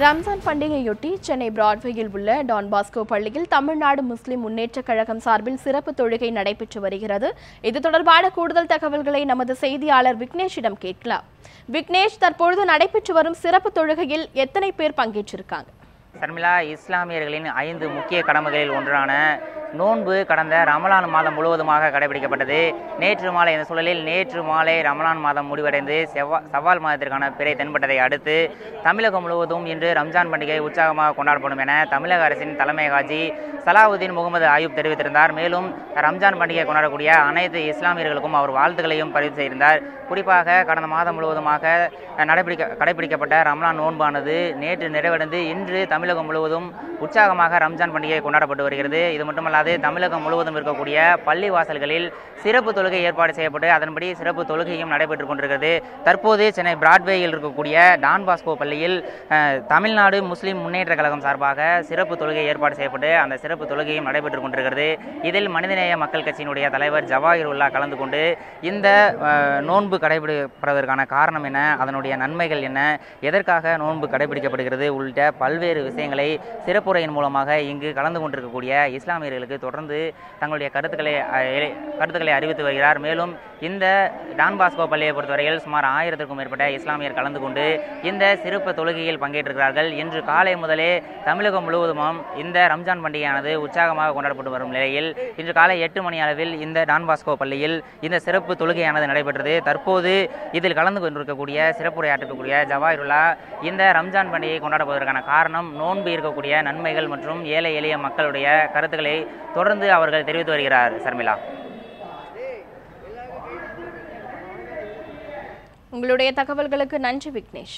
ரம்ஜான் பண்டிகையொட்டி சென்னை பிராட்வேயில் உள்ள Don Bosco பள்ளியில் தமிழ்நாடு முஸ்லிம் முன்னேற்றக் கழகம் சார்பில் சிறப்பு தொழுகை நடைபெற்று வருகிறது. இது தொடர்பான கூடுதல் தகவல்களை நமது செய்தியாளர் விக்னேஷிடம் கேட்கலாம். விக்னேஷ் தற்பொழுது நடைபெற்று வரும் சிறப்பு தொழுகையில் எத்தனை பேர் பங்கேற்றிருக்காங்க? சர்மிளா இஸ்லாமியர்களின் ஐந்து முக்கிய கடமைகளில் ஒன்றான நோன்பு கடந்த ரமலான் மாதம் முழுவதுமாக கடைபிடிக்கப்பட்டது. நேற்று மாலை இந்த சூழலில் நேற்று மாலை ரமலான் மாதம் முடிவடைந்து செவ்வா சவால் மாதத்திற்கான பிறை தென்பட்டதை அடுத்து தமிழகம் முழுவதும் இன்று ரம்ஜான் பண்டிகை உற்சாகமாக கொண்டாடப்படும் என தமிழக அரசின் தலைமை காஜி சலாவுதீன் முகமது ஆயூப் தெரிவித்திருந்தார். மேலும் ரம்ஜான் பண்டிகை கொண்டாடக்கூடிய அனைத்து இஸ்லாமியர்களுக்கும் அவர் வாழ்த்துக்களையும் பதிவு செய்திருந்தார். குறிப்பாக கடந்த மாதம் முழுவதுமாக நடைபிடிக்க கடைபிடிக்கப்பட்ட ரம்லான் நோன்பானது நேற்று நிறைவடைந்து இன்று தமிழகம் முழுவதும் உற்சாகமாக ரம்ஜான் பண்டிகை கொண்டாடப்பட்டு வருகிறது. இது மட்டுமல்லாது தமிழகம் முழுவதும் இருக்கக்கூடிய பள்ளி வாசல்களில் சிறப்பு தொழுகை ஏற்பாடு செய்யப்பட்டு அதன்படி சிறப்பு தொழுகையும் நடைபெற்றுக் கொண்டிருக்கிறது. தற்போது சென்னை பிராட்வேயில் இருக்கக்கூடிய டான் பாஸ்கோ பள்ளியில் தமிழ்நாடு முஸ்லீம் முன்னேற்ற கழகம் சார்பாக சிறப்பு தொழுகை ஏற்பாடு செய்யப்பட்டு அந்த சிறப்பு தொழுகையும் நடைபெற்றுக் கொண்டிருக்கிறது. இதில் மனிதநேய மக்கள் கட்சியினுடைய தலைவர் ஜவாஹிர் உல்லா கலந்து கொண்டு இந்த நோன்பு கடைபிடிப்பதற்கான காரணம் என்ன அதனுடைய நன்மைகள் என்ன எதற்காக நோன்பு கடைபிடிக்கப்படுகிறது உள்ளிட்ட பல்வேறு விஷயங்களை சிறப்புரையின் மூலமாக இங்கு கலந்து கொண்டிருக்கக்கூடிய இஸ்லாமியர்களுக்கு தொடர்ந்து தங்களுடைய கருத்துக்களை கருத்துக்களை அறிவித்து வருகிறார். மேலும் இந்த டான் பாஸ்கோ பள்ளியை பொறுத்தவரையில் சுமார் ஆயிரத்திற்கும் மேற்பட்ட இஸ்லாமியர் கலந்து கொண்டு இந்த சிறப்பு தொழுகையில் பங்கேற்றிருக்கிறார்கள். இன்று காலை முதலே தமிழகம் முழுவதும் இந்த ரம்ஜான் பண்டிகையானது உற்சாகமாக கொண்டாடப்பட்டு வரும் நிலையில் இன்று காலை எட்டு மணி அளவில் இந்த டான் பாஸ்கோ பள்ளியில் இந்த சிறப்பு தொழுகையானது நடைபெற்றது. தற்போது இதில் கலந்து கொண்டிருக்கக்கூடிய சிறப்புரையாற்றக்கூடிய ஜவாஹிருல்லா இந்த ரம்ஜான் பண்டிகையை கொண்டாடுவதற்கான காரணம் நோன்பு இருக்கக்கூடிய நன்மைகள் மற்றும் ஏழை எளிய மக்களுடைய கருத்துக்களை தொடர்ந்து அவர்கள் தெரிவித்து வருகிறார் சர்மிளா. உங்களுடைய தகவல்களுக்கு நன்றி விக்னேஷ்.